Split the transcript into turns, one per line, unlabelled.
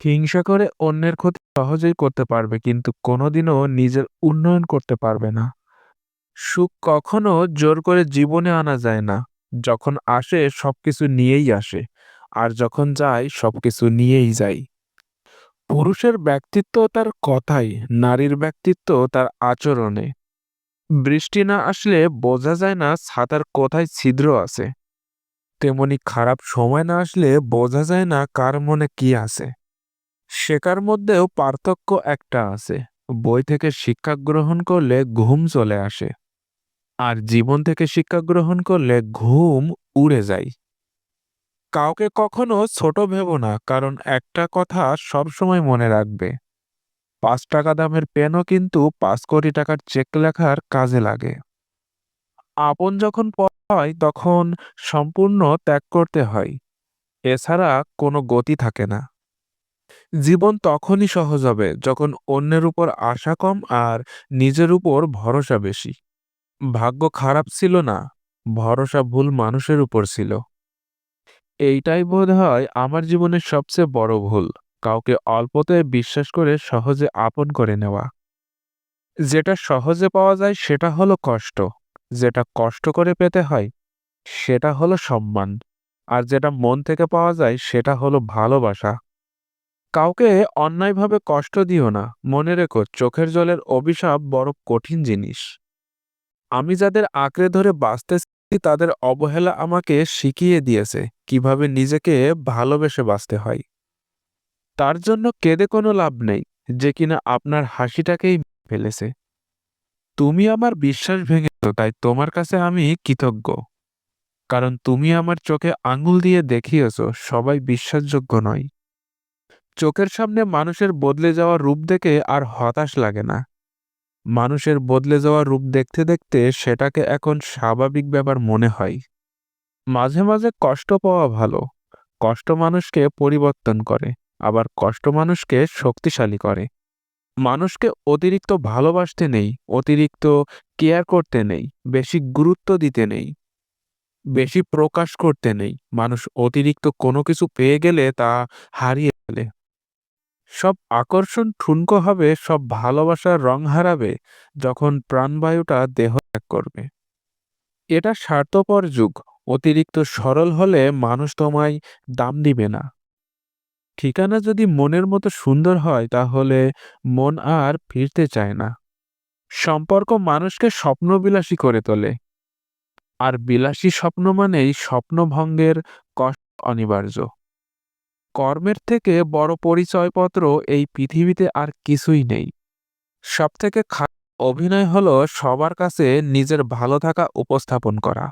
হিংসা করে অন্যের ক্ষতি সহজেই করতে পারবে, কিন্তু কোনোদিনও নিজের উন্নয়ন করতে পারবে না। সুখ কখনো জোর করে জীবনে আনা যায় না। যখন আসে, সবকিছু নিয়েই আসে, আর যখন যায়, সবকিছু নিয়েই যায়। পুরুষের ব্যক্তিত্ব তার কথাই, নারীর ব্যক্তিত্ব তার আচরণে। বৃষ্টি না আসলে বোঝা যায় না ছাতার কোথায় ছিদ্র আছে। তেমনি খারাপ সময় না আসলে বোঝা যায় না কার মনে কি আছে। শেখার মধ্যেও পার্থক্য একটা আছে। বই থেকে শিক্ষা গ্রহণ করলে ঘুম চলে আসে আর জীবন থেকে শিক্ষা গ্রহণ করলে ঘুম উড়ে যায়। কাউকে কখনো ছোট ভেবো না, কারণ একটা কথা সবসময় মনে রাখবে, পাঁচ টাকা দামের পেনও কিন্তু পাঁচ কোটি টাকার চেক লেখার কাজে লাগে। আপন যখন হয় তখন সম্পূর্ণ ত্যাগ করতে হয়, এছাড়া কোনো গতি থাকে না। জীবন তখনই সহজ হবে যখন অন্যের উপর আশা কম আর নিজের উপর ভরসা বেশি। ভাগ্য খারাপ ছিল না, ভরসা ভুল মানুষের উপর ছিল। এইটাই বোধ হয় আমার জীবনের সবচেয়ে বড় ভুল, কাউকে অল্পতে বিশ্বাস করে সহজে আপন করে নেওয়া। যেটা সহজে পাওয়া যায় সেটা হলো কষ্ট, যেটা কষ্ট করে পেতে হয় সেটা হলো সম্মান, আর যেটা মন থেকে পাওয়া যায় সেটা হলো ভালোবাসা। কাউকে অন্যায়ভাবে কষ্ট দিও না। মনে রেখো, চোখের জলের অভিশাপ বড় কঠিন জিনিস। আমি যাদের আঁকড়ে ধরে বাঁচতেছি, তাদের অবহেলা আমাকে শিখিয়ে দিয়েছে কীভাবে নিজেকে ভালোবেসে বাঁচতে হয়। তার জন্য কেঁদে কোনো লাভ নেই যে কিনা আপনার হাসিটাকেই ফেলেছে। তুমি আমার বিশ্বাস ভেঙেছ, তাই তোমার কাছে আমি কৃতজ্ঞ। কারণ তুমি আমার চোখে আঙুল দিয়ে দেখিয়েছ, সবাই বিশ্বাসযোগ্য নয়। চোখের সামনে মানুষের বদলে যাওয়া রূপ দেখে আর হতাশ লাগে না। মানুষের বদলে যাওয়া রূপ দেখতে দেখতে সেটাকে এখন স্বাভাবিক ব্যাপার মনে হয়। মাঝে মাঝে কষ্ট পাওয়া ভালো। কষ্ট মানুষকে পরিবর্তন করে, আবার কষ্ট মানুষকে শক্তিশালী করে। মানুষকে অতিরিক্ত ভালোবাসতে নেই, অতিরিক্ত কেয়ার করতে নেই, বেশি গুরুত্ব দিতে নেই, বেশি প্রকাশ করতে নেই। মানুষ অতিরিক্ত কোনো কিছু পেয়ে গেলে তা হারিয়ে ফেলে। সব আকর্ষণ ঠুনকো হবে, সব ভালোবাসার রং হারাবে যখন প্রাণবায়ুটা দেহ ত্যাগ করবে। এটা স্বার্থপর যুগ, অতিরিক্ত সরল হলে মানুষ তোমায় দাম দিবে না। ঠিকানা যদি মনের মতো সুন্দর হয়, তাহলে মন আর ফিরতে চায় না। সম্পর্ক মানুষকে স্বপ্নবিলাসী করে তোলে। আর বিলাসী স্বপ্ন মানেই স্বপ্নভঙ্গের কষ্ট অনিবার্য। কর্মের থেকে বড় পরিচয়পত্র এই পৃথিবীতে আর কিছুই নেই। সবথেকে খারাপ অভিনয় হলো সবার কাছে নিজের ভালো থাকা উপস্থাপন করা।